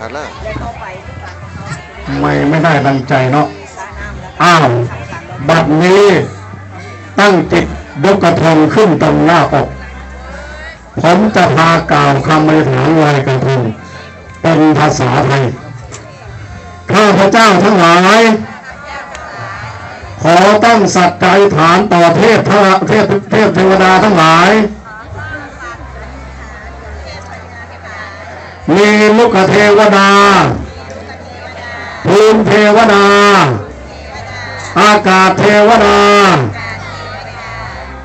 ฐานะไม่ไม่ได้ดังใจเนาะอ้าวบัดนี้ตั้งจิตยกกระทงขึ้นตรงหน้าอกผมจะพากล่าวคำบริฐานลอยกระทงเป็นภาษาไทยข้าพเจ้าทั้งหลายขอตั้งสัตย์ใจฐานต่อเทพพระเทพเทพเทวดาทั้งหลาย มีลูกเทวดา ภูมิเทวดา อากาศเทวดา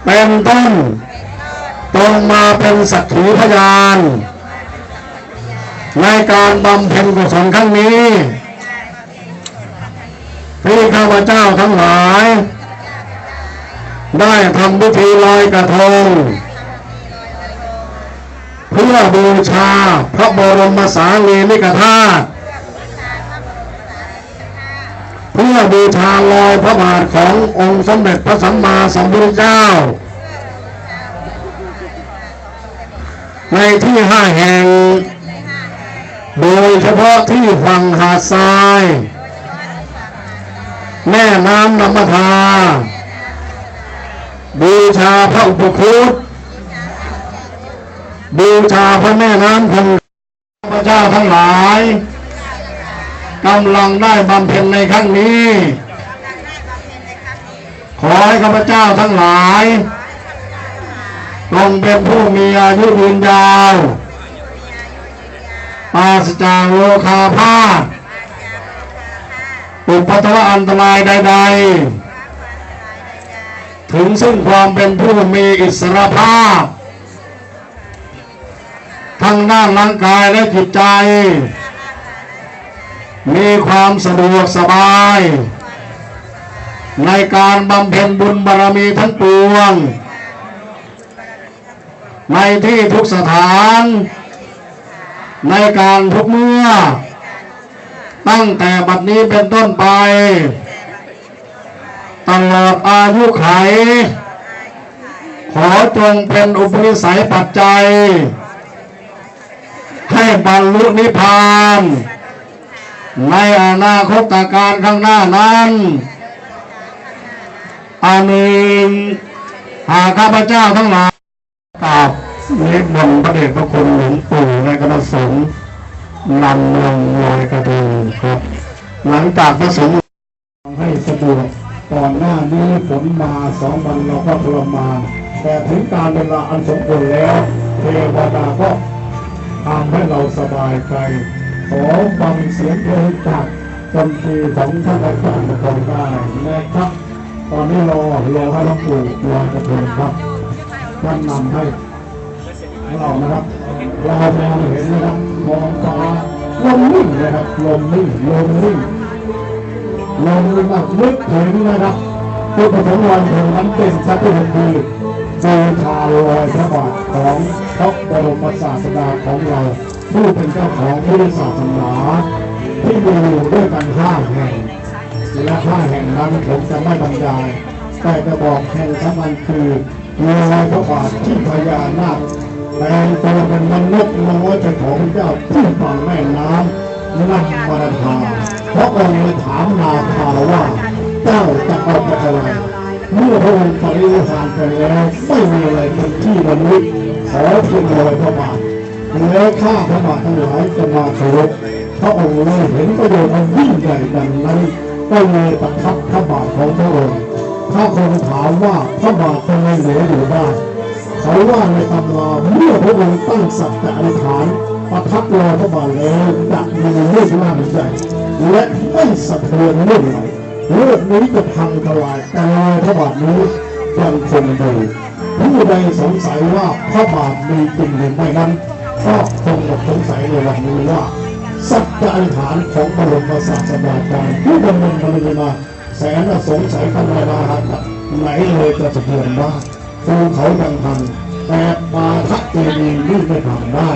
เป็นต้นตรงมาเป็นสักขีพยาน ในการบำเพ็ญกุศลครั้งนี้ที่ข้าพเจ้าทั้งหลาย ได้ทำพิธีลอยกระทง เพื่อบูชาพระบรมสารีริกธาตุเพื่อบูชาลอยพระบาทขององค์สมเด็จพระสัมมาสัมพุทธเจ้า ในที่ห้าแห่ง โดยเฉพาะที่ฝั่งหาดทราย แม่น้ำนำมาทาบูชาพระอุปคุต บูชาพระแม่น้ำคงพระเจ้าทั้งหลายกำลังได้บำเพ็ญในครั้งนี้ ขอให้ข้าพเจ้าทั้งหลายจงเป็นผู้มีอายุยืนยาวปราศจากโรคาพาธอุปัตวะอันตรายใด ๆ ถึงซึ่งความเป็นผู้มีอิสรภาพ ทั้งด้านร่างกายและจิตใจ มีความสะดวกสบาย ในการบำเพ็ญบุญบารมีทั้งปวง ในที่ทุกสถาน ในการทุกเมื่อ ตั้งแต่บัดนี้เป็นต้นไป ตลอดอายุไข ขอจงเป็นอุปนิสัยปัจจัย ให้บรรลุนิพพาน ในอนาคตการข้างหน้านั้นอันหนึ่งหากข้าพเจ้าทั้งหลายกราบนิมนต์พระเดชพระคุณหลวงปู่ในคณะสงฆ์นำลงลอยกระทงครับ หลังจากพระสงฆ์ให้สะดวกก่อนหน้านี้ฝนมาสองวันเราก็ทรมานแต่ถึงการเวลาอันสมควรแล้ว เทวดาก็ ทำให้เราสบายใจ ขอฟังเสียงเพลงจากดนตรีของท่านอาจารย์ประกอบได้นะครับ ตอนนี้รอรอให้หลวงปู่ลอยกระทงครับท่านนำให้เรานะครับเรามองเห็นนะครับมองฟ้าลมนิ่งนะครับลมนิ่งลมนิ่งลมนิ่งแบบนึกถึงนะครับพุทธสงฆ์วันเพ็ญนั้นเป็นสัตว์ที่ดี บูชาลอยพระบาทของพระบรมศาสดาของเรา ผู้เป็นเจ้าของพุทธศาสนาที่มีอยู่ด้วยกันห้าแห่งและห้าแห่งนั้นผมจะไม่บรรยายแต่จะบอกแห่งสำคัญคือรอยพระบาทที่พญานาคแปลงตัวเป็นมนุษย์น้อยเป็นของเจ้าที่ฝั่งแม่น้ำนั่นมรธาเพราะองค์ถามนาคาว่า เจ้าจะเอาไปอะไร เมื่อพระองค์ปรินิพานไปแล้วไม่มีอะไรเป็นที่ระลึกขอเพียงรอยพระบาทแล้วข้าพระบาททั้งหลายจะมาเคารพพระองค์เลยเห็นประโยชน์อันยิ่งใหญ่ดังนั้นก็เลยประทับพระบาทของพระองค์ถ้าคนถามว่าพระบาททำไมเหลืออยู่ได้เขาว่าในตำราเมื่อพระองค์ตั้งสัจจะอธิษฐานประทับรอพระบาทแล้วจะมีรูปร่างใหญ่และไม่สะเทือนเรื่องไหน โลกนี้จะพังทลายแต่รอยพระบาทนี้ยังคงอยู่ผู้ใดสงสัยว่าพระบาทมีจริงหรือไม่นั้นก็คงหมดสงสัยในวันนี้ว่าสัจจะอธิษฐานของบรมศาสดาจารย์ผู้ดำเนินบารมีมาแสนสงสัยขนาดาหักไหนเลยจะสะเทือนว่าภูเขายังพังแต่ปาทักเจดีย์นี่ไม่พังได้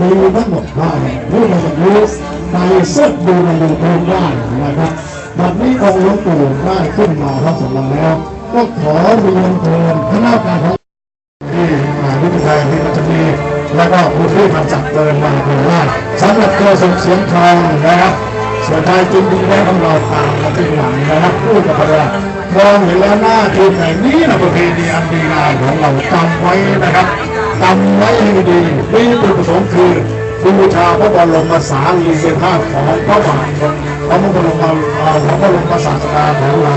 มีทั้งหมดห้าแห่งผู้มาจากรู้ในเสื้อดูในยูทูบได้นะครับ บัดนี้องค์หลวงปู่ได้ขึ้นมาพระสงฆ์แล้ว ก็ขอเรียนเชิญคณะกรรมการที่มาวิทยาลัยนี้มันจะมีแล้วก็ผู้ที่มาจับเดินมาถือว่าสำหรับตัวส่งเสียงทองนะครับเสุดท้ายจริงดีแล้วของเราตามมาที่หลังนะครับพูดกับเรามองเห็นแล้วหน้าที่ไหนนี้นะประเพณีอันดีงามของเราจำไว้นะครับจำไว้ให้ดีนี่จุดประสงค์คือบูชาพระบรมสารีริกธาตุของพระบาท ของพระบรมเอ่อของพระบรมศาสดาของเรา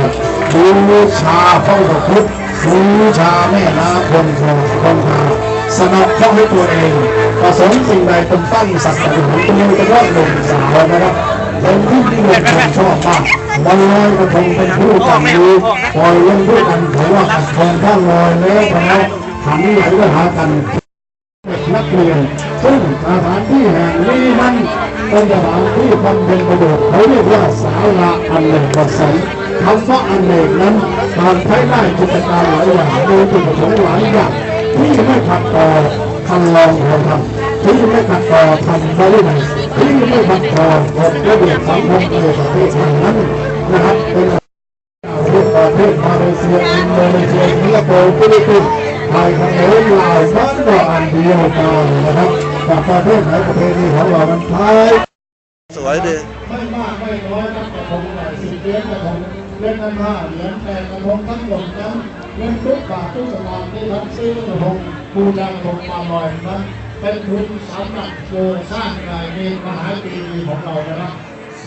บูชาพระอุปคุตบูชาแม่นาคงคงคงคาสนับสนุนตัวเองประสงค์สิ่งใดเป็นตั้งสัตว์แต่ผมจะมีเฉพาหนุ่มสาวนะครับเป็นที่นิยมชมชอบมากวันลอยกระทงเป็นผู้กันดีปล่อยเล่นด้วยกันถือว่ากระทงถ้างลอยแล้วพอแล้วหันไหลก็หากันนักเรียนซึ่งสถานที่แห่งนี้นั้น เป็นสถานที่บำเพ็ญประโยชน์เขาเรียกว่าสาระอันเนกประสงค์คำว่าอันเนกนั้นการใช้ได้กิจการหลายอย่างมีจุดประสงค์หลายอย่างที่ไม่ขัดต่อคันลองของทำที่ไม่ขัดต่อทำได้ไหมที่ไม่ขัดต่อกฎระเบียบสังคมในประเทศนั้นนะครับเป็นประเทศมาเลเซียอินโดนีเซียสิงคโปร์ฟิลิปปินส์ไทยเขมรลาวมันก็อันเดียวกันนะครับ แต่ประเทศไหนประเทศนี้ของเรามันไทยสวยดีไม่มากไม่น้อยนับกระทงหน่อยสิบเหรียญกระทงเล่นกันห้าเหรียญแต่กระทงทั้งหมดนั้นเงินทุกบาททุกสตางค์ที่ท่านซื้อกระทงปูจากระทงมาลอยนั้นเป็นทุนสำหรับโครงสร้างรายในมหาปีดีของเรานะครับ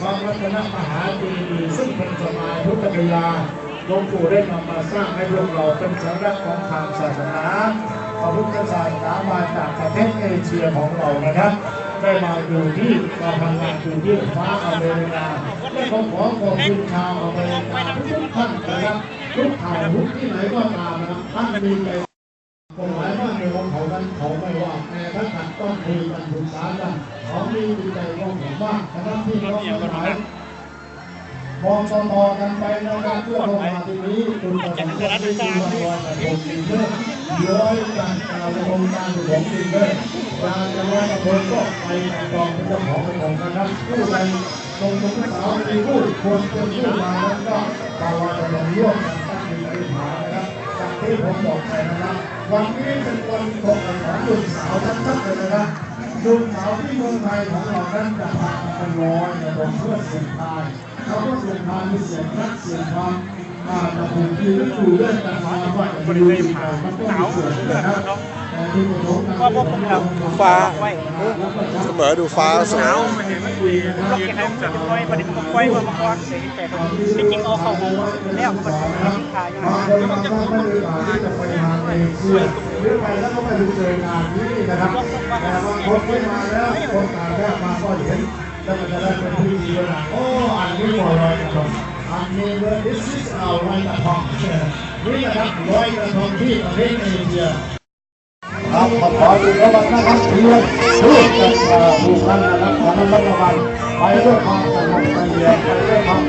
พระรัตนมหาปีดีซึ่งเป็นสมายพุทธคยาหลวงปู่ได้นำมาสร้างให้พวกเราเป็นสัญลักษณ์ของทางศาสนา พุทธศาสนามาจากประเทศเอเชียของเรานะครับ ได้มาอยู่ที่มาทำงานอยู่ที่ฟ้าอเมริกาและขอขอขอบคุณชาวอเมริกาทุกท่านนะครับทุกข่าวทุกที่ไหนก็ตามนะครับท่านมีใจกฎหมายบ้านเมืองของเขานั้นเขาไม่ว่าแต่ถ้าขัดต้องคุยกันปรึกษากันเขามีใจร่วมกันมากนะครับที่น้องทั้งหลายมองต่อกันไปนะครับเพื่อลงมาที่นี้คุณประสงค์จะได้ดีวันวันแต่ผมจริงเด้อ ย้อยการการลงการผมจริงเด้อการจะลอยกระทงก็ไปกองเป็นเจ้าของกระทงนะครับผู้ใดลงตรงสาวมีผู้คนเป็นผู้มาแล้วก็ภาวนาลงร่วมกันตั้งมีปฏิภานะครับจากที่ผมบอกไปนะครับ วันนี้เป็นวันของของลูกสาวทั้งทั้งเลยนะครับลูกสาวที่เมืองไทยของเรานั้นจะพาไปลอยกระทงเพื่อเสียงทายเขาก็เสียงทายมีเสียงรักเสียงความ อ่ากระทงที่อยู่เรื่องการมาว่านก็มีเสียงนะครับแต่ที่กระทงว่าพวกผมเราฟ้าไว้เสมอดูฟ้าสวยล็อกยังไงผมจะไว้ประเด็นผมไว้ว่ามังกรเสียแต่จริงๆเอาเข้าแล้วมันทิ้งขายยังไงบาคนบางท่านไม่ได้มาที่จะไปทานเองเชื่อหรือไปแล้วก็ไม่ได้เจองานนี้นะครับแต่บางคนไม่มาแล้วคนต่างแรกมาก็เห็นแล้วมันจะได้เป็นพิธีนะโอ้อันนี้ปล่อยลอยกระ ทงอันนี้เมื่อ this is our ลอยกระทงนี่นะครับลอยกระทงที่ประเทศเอเชียครับขอขออยู่ระวังนะครับเพื่อนพูดกันผู้ท่านนะครับขอระมัดระวังไปด้วยความสงบเสงี่ยมไปด้วยความ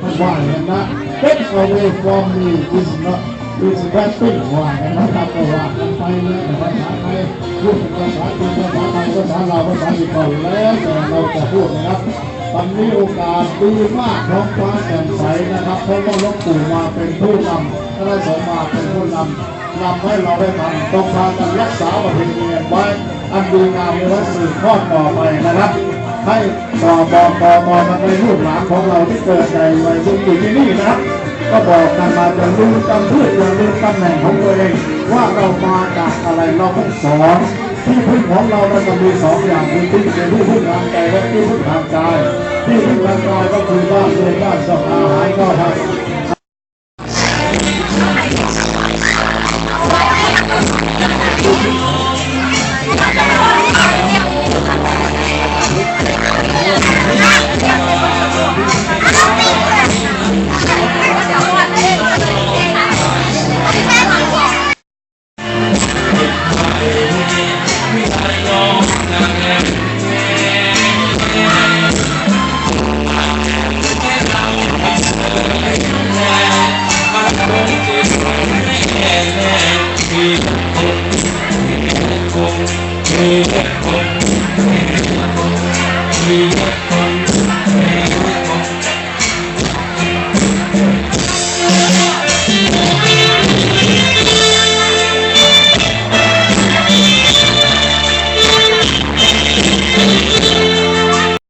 ไม่ว่าเห็นนะ Get away from me is not is bad thing ว่ากันนะครับก็ว่ากันไปเลยภาษาไทยพูดภาษาจีนภาษาไทยภาษาลาวภาษาอีกก่อนแล้วแต่เราจะพูดนะครับ ตอนนี้โอกาสดีมากท้องฟ้าแจ่มใสนะครับ เพราะว่าลวงปู่มาเป็นผู้นำพระสงฆ์มาเป็นผู้นำนำให้เราได้ทำต้องพากันรักษาประเพณีไว้อันดีงามในวัดสืบทอดต่อไปนะครับให้ต่อต่อต่อต่อมาในลูกหลานของเราที่เกิดในวัยรุ่นอยู่ที่นี่นะครับก็บอกกันมาจะรู้จำเพื่อจะรู้ตำแหน่งของตัวเอง ว่าเรามาจากอะไรเราต้องสอน ที่พึ่งของเราเราจะมีสองอย่างคือที่เป็นที่พึ่งทางใจและที่พึ่งทางกายที่พึ่งทางกายก็คือบ้านเรือนบ้านสองอาหาร มี